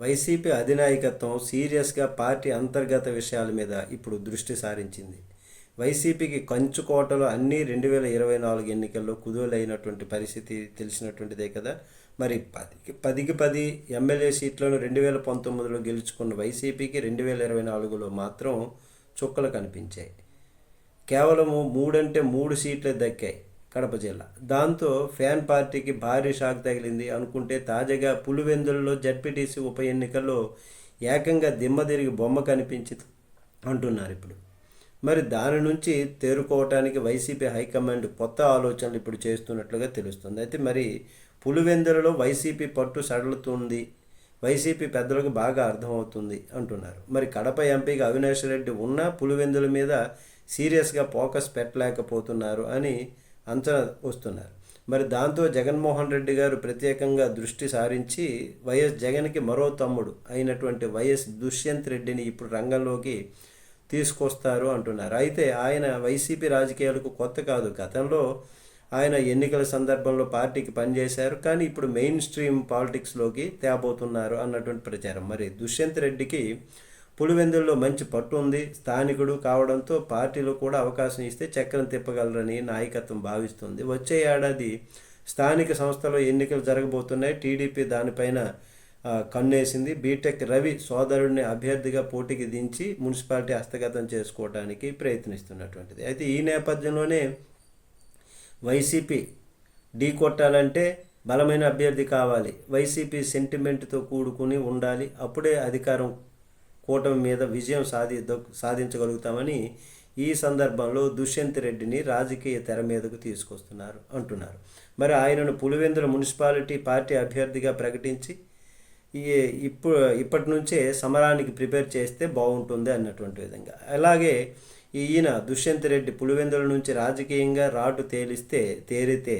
YCP అధినాయకత్వం సీరియస్గా party అంతర్గత విషయాల మీద ఇప్పుడు దృష్టి సారించింది. వైసీపీకి కంచుకోటలు అన్ని రెండు వేల ఇరవై నాలుగు ఎన్నికల్లో కుదులైనటువంటి పరిస్థితి తెలిసినటువంటిదే కదా. మరి పదికి పదికి పది ఎమ్మెల్యే సీట్లను రెండు వేల పంతొమ్మిదిలో గెలుచుకున్న వైసీపీకి రెండు వేల ఇరవై నాలుగులో మాత్రం చుక్కలు కనిపించాయి. కేవలము మూడంటే మూడు సీట్లే దక్కాయి. కడప జిల్లా. దాంతో ఫ్యాన్ పార్టీకి భారీ షాక్ తగిలింది అనుకుంటే తాజాగా పులివెందులలో జడ్పీటీసీ ఉప ఎన్నికల్లో ఏకంగా దిమ్మ తిరిగి బొమ్మ కనిపించింది అంటున్నారు ఇప్పుడు. మరి దాని నుంచి తేరుకోవటానికి వైసీపీ హైకమాండ్ కొత్త ఆలోచనలు ఇప్పుడు చేస్తున్నట్లుగా తెలుస్తుంది. అయితే మరి పులివెందులలో వైసీపీ పట్టు సడలుతుంది. వైసీపీ పెద్దలకు బాగా అర్థమవుతుంది అంటున్నారు. మరి కడప ఎంపీగా అవినాష్ రెడ్డి ఉన్న పులివెందుల మీద సీరియస్గా ఫోకస్ పెట్టలేకపోతున్నారు అని అంచనా వస్తున్నారు. మరి దాంతో జగన్మోహన్ రెడ్డి గారు ప్రత్యేకంగా దృష్టి సారించి వైఎస్ జగన్కి మరో తమ్ముడు అయినటువంటి వైఎస్ దుష్యంత్ రెడ్డిని ఇప్పుడు రంగంలోకి తీసుకొస్తారు అంటున్నారు. అయితే ఆయన వైసీపీ రాజకీయాలకు కొత్త కాదు. గతంలో ఆయన ఎన్నికల సందర్భంలో పార్టీకి పనిచేశారు. కానీ ఇప్పుడు మెయిన్ స్ట్రీమ్ పాలిటిక్స్లోకి తేబోతున్నారు అన్నటువంటి ప్రచారం. మరి దుష్యంత్ రెడ్డికి పులివెందుల్లో మంచి పట్టు ఉంది. స్థానికుడు కావడంతో పార్టీలో కూడా అవకాశం ఇస్తే చక్రం తిప్పగలరని నాయకత్వం భావిస్తుంది. వచ్చే ఏడాది స్థానిక సంస్థలో ఎన్నికలు జరగబోతున్నాయి. టీడీపీ దానిపైన కన్నేసింది. బీటెక్ రవి సోదరుడిని అభ్యర్థిగా పోటీకి దించి మున్సిపాలిటీ హస్తగతం చేసుకోవడానికి ప్రయత్నిస్తున్నటువంటిది. అయితే ఈ నేపథ్యంలోనే వైసీపీ ఢీ కొట్టాలంటే బలమైన అభ్యర్థి కావాలి. వైసీపీ సెంటిమెంట్తో కూడుకుని ఉండాలి. అప్పుడే అధికారం కూటమి మీద విజయం సాధి సాధించగలుగుతామని ఈ సందర్భంలో దుష్యంత్ రెడ్డిని రాజకీయ తెర మీదకు తీసుకొస్తున్నారు అంటున్నారు. మరి ఆయనను పులివెందుల మున్సిపాలిటీ పార్టీ అభ్యర్థిగా ప్రకటించి ఇప్పుడు ఇప్పటి నుంచే సమరానికి ప్రిపేర్ చేస్తే బాగుంటుంది అన్నటువంటి విధంగా. అలాగే ఈయన దుష్యంత్ రెడ్డి పులివెందుల నుంచి రాజకీయంగా రాటు తేలిస్తే తేరితే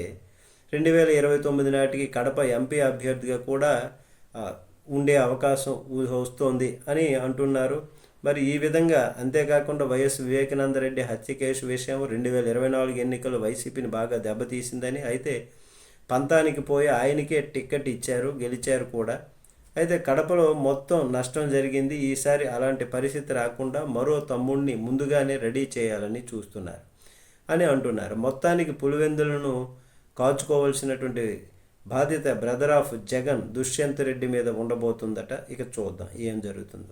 రెండు వేల ఇరవై తొమ్మిది నాటికి కడప ఎంపీ అభ్యర్థిగా కూడా ఉండే అవకాశం వస్తోంది అని అంటున్నారు. మరి ఈ విధంగా అంతేకాకుండా వైఎస్ వివేకానంద రెడ్డి హత్య కేసు విషయం రెండు వేల ఇరవై నాలుగు ఎన్నికలు వైసీపీని బాగా దెబ్బతీసిందని అయితే పంతానికి పోయి ఆయనకే టిక్కెట్ ఇచ్చారు గెలిచారు కూడా. అయితే కడపలో మొత్తం నష్టం జరిగింది. ఈసారి అలాంటి పరిస్థితి రాకుండా మరో తమ్ముడిని ముందుగానే రెడీ చేయాలని చూస్తున్నారు అని అంటున్నారు. మొత్తానికి పులివెందులను కాచుకోవాల్సినటువంటి బాధ్యత బ్రదర్ ఆఫ్ జగన్ దుష్యంత్ రెడ్డి మీద ఉండబోతుందట. ఇక చూద్దాం ఏం జరుగుతుందో.